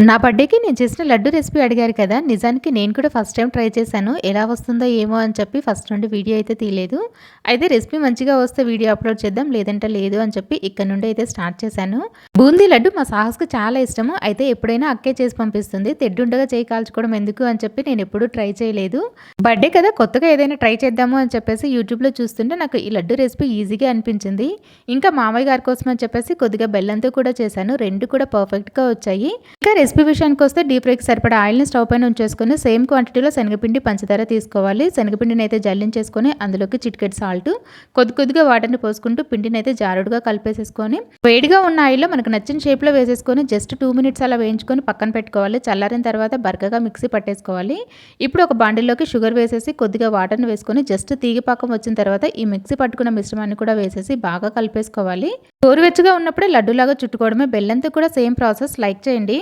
నా బర్త్డేకి నేను చేసిన లడ్డు రెసిపీ అడిగారు కదా నిజానికి నేను కూడా ఫస్ట్ టైం ట్రై చేశాను. ఎలా వస్తుందో ఏమో అని చెప్పి ఫస్ట్ నుండి వీడియో అయితే తీయలేదు. అయితే రెసిపీ మంచిగా వస్తే వీడియో అప్లోడ్ చేద్దాం లేదంటే లేదు అని చెప్పి ఇక్కడ నుండి అయితే స్టార్ట్ చేశాను. బూందీ లడ్డు మా సాహస్కి చాలా ఇష్టము. అయితే ఎప్పుడైనా అక్కే చేసి పంపిస్తుంది. తెడ్డుండగా చేయి కాల్చుకోవడం ఎందుకు అని చెప్పి నేను ఎప్పుడూ ట్రై చేయలేదు. బర్త్డే కదా కొత్తగా ఏదైనా ట్రై చేద్దాము అని చెప్పేసి యూట్యూబ్లో చూస్తుంటే నాకు ఈ లడ్డు రెసిపీ ఈజీగా అనిపించింది. ఇంకా మామయ్య గారి కోసం అని చెప్పేసి కొద్దిగా బెల్లంతో కూడా చేశాను. రెండు కూడా పర్ఫెక్ట్గా వచ్చాయి. ఇంకా రెసిపీ విషయానికి వస్తే డీప్ ఫ్రైకి సరిపడా ఆయిల్ని స్టవ్ పైన ఉంచేసుకొని సేమ్ క్వాంటిటీలో శనగపిండి పంచదార తీసుకోవాలి. శనగపిండిని అయితే జల్లించేసుకొని అందులోకి చిటికెట్ సాల్ట్ కొద్ది కొద్దిగా వాటర్ని పోసుకుంటూ పిండిని అయితే జారుడుగా కలిపేసేసుకొని వేడిగా ఉన్న ఆయిల్లో మనకు నచ్చిన షేప్లో వేసేసుకొని జస్ట్ టూ మినిట్స్ అలా వేయించుకొని పక్కన పెట్టుకోవాలి. చల్లారిన తర్వాత బరకగా మిక్సీ పట్టేసుకోవాలి. ఇప్పుడు ఒక బాండిల్లోకి షుగర్ వేసేసి కొద్దిగా వాటర్ని వేసుకొని జస్ట్ తీగిపాకం వచ్చిన తర్వాత ఈ మిక్సీ పట్టుకున్న మిశ్రమాన్ని కూడా వేసేసి బాగా కలిపేసుకోవాలి. గోరువెచ్చగా ఉన్నప్పుడే లడ్డూలాగా చుట్టుకోవడమే. బెల్లంతో కూడా సేమ్ ప్రాసెస్. లైక్ చేయండి.